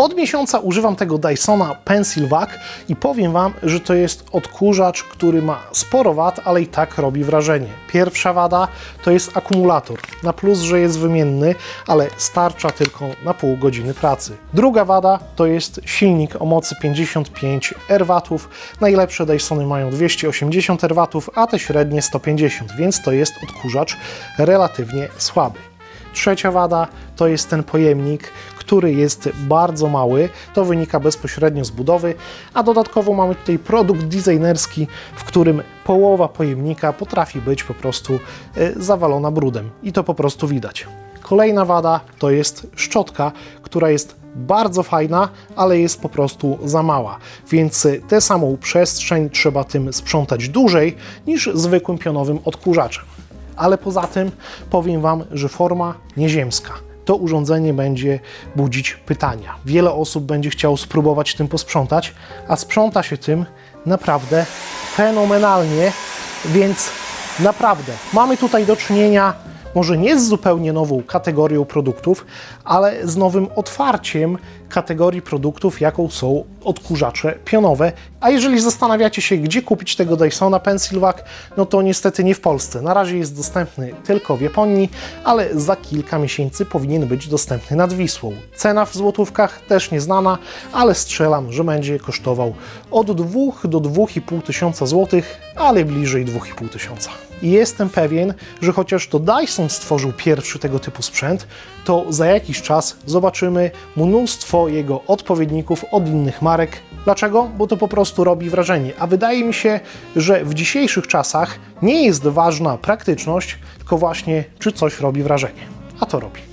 Od miesiąca używam tego Dysona Pencil Vac i powiem Wam, że to jest odkurzacz, który ma sporo wad, ale i tak robi wrażenie. Pierwsza wada to jest akumulator. Na plus, że jest wymienny, ale starcza tylko na pół godziny pracy. Druga wada to jest silnik o mocy 55 R. Najlepsze Dysony mają 280 R, a te średnie 150, więc to jest odkurzacz relatywnie słaby. Trzecia wada to jest ten pojemnik, który jest bardzo mały. To wynika bezpośrednio z budowy, a dodatkowo mamy tutaj produkt designerski, w którym połowa pojemnika potrafi być po prostu e, zawalona brudem i to po prostu widać. Kolejna wada to jest szczotka, która jest bardzo fajna, ale jest po prostu za mała, więc tę samą przestrzeń trzeba tym sprzątać dłużej niż zwykłym pionowym odkurzaczem ale poza tym powiem Wam, że forma nieziemska. To urządzenie będzie budzić pytania. Wiele osób będzie chciało spróbować tym posprzątać, a sprząta się tym naprawdę fenomenalnie, więc naprawdę mamy tutaj do czynienia może nie z zupełnie nową kategorią produktów, ale z nowym otwarciem kategorii produktów, jaką są odkurzacze pionowe. A jeżeli zastanawiacie się, gdzie kupić tego Dysona Pencilvac, no to niestety nie w Polsce. Na razie jest dostępny tylko w Japonii, ale za kilka miesięcy powinien być dostępny nad Wisłą. Cena w złotówkach też nieznana, ale strzelam, że będzie kosztował od 2 do 2,5 tysiąca złotych, ale bliżej 2,5 tysiąca. I jestem pewien, że chociaż to Dyson stworzył pierwszy tego typu sprzęt, to za jakiś czas zobaczymy mnóstwo jego odpowiedników od innych marek. Dlaczego? Bo to po prostu robi wrażenie. A wydaje mi się, że w dzisiejszych czasach nie jest ważna praktyczność, tylko właśnie czy coś robi wrażenie. A to robi.